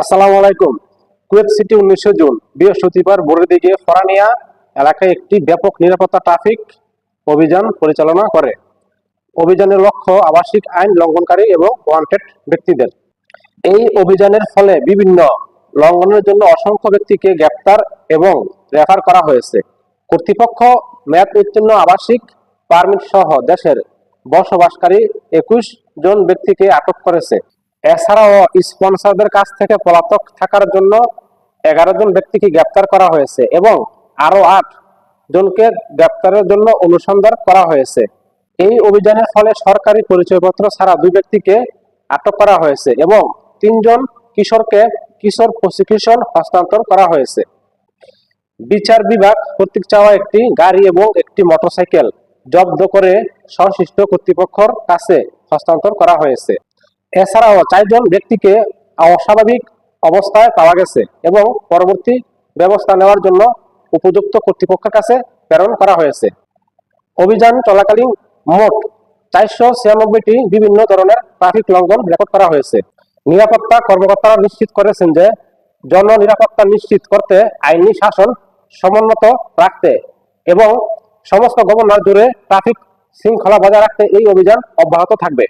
আসসালামু আলাইকুম। Kuwait city উনিশে জুন, বৃহস্পতিবার ভোরের দিকে ফরানিয়া এলাকায় একটি ব্যাপক নিরাপত্তা ট্রাফিক অভিযান পরিচালনা করে। অভিযানের লক্ষ্য আবাসিক আইন লঙ্ঘনকারী এবং ওয়ান্টেড ব্যক্তিদের। এই অভিযানের ফলে বিভিন্ন লঙ্ঘনের জন্য অসংখ্য ব্যক্তিকে গ্রেপ্তার এবং রেফার করা হয়েছে। কর্তৃপক্ষ মেয়াদ উত্তীর্ণ আবাসিক পারমিট সহ দেশের বসবাসকারী একুশ জন ব্যক্তিকে আটক করেছে। এছাড়াও স্পন্সরদের কাছ থেকে পলাতক থাকার জন্য এগারো জন ব্যক্তিকে গ্রেপ্তার করা হয়েছে এবং আরও আট জনকে গ্রেপ্তারের জন্য অনুসন্ধান করা হয়েছে। এই অভিযানের ফলে সরকারি পরিচয়পত্র ছাড়া দুই ব্যক্তিকে আটক করা হয়েছে এবং তিনজন কিশোরকে কিশোর প্রসিকিউশন হস্তান্তর করা হয়েছে। বিচার বিভাগ কর্তৃক চাওয়া একটি গাড়ি এবং একটি মোটরসাইকেল জব্দ করে সংশ্লিষ্ট কর্তৃপক্ষের কাছে হস্তান্তর করা হয়েছে। এছাড়াও চারজন ব্যক্তিকে অস্বাভাবিক অবস্থায় পাওয়া গেছে এবং পরবর্তী ব্যবস্থা নেওয়ার জন্য উপযুক্ত কর্তৃপক্ষের কাছে প্রেরণ করা হয়েছে। অভিযান চলাকালীন মোট চারশো ছিয়ানব্বইটি বিভিন্ন ধরনের ট্রাফিক লঙ্ঘন রেকর্ড করা হয়েছে। নিরাপত্তা কর্মকর্তারা নিশ্চিত করেছেন যে জন নিরাপত্তা নিশ্চিত করতে আইনি শাসন সমুন্নত রাখতে এবং সমস্ত গভর্নর জুড়ে ট্রাফিক শৃঙ্খলা বজায় রাখতে এই অভিযান অব্যাহত থাকবে।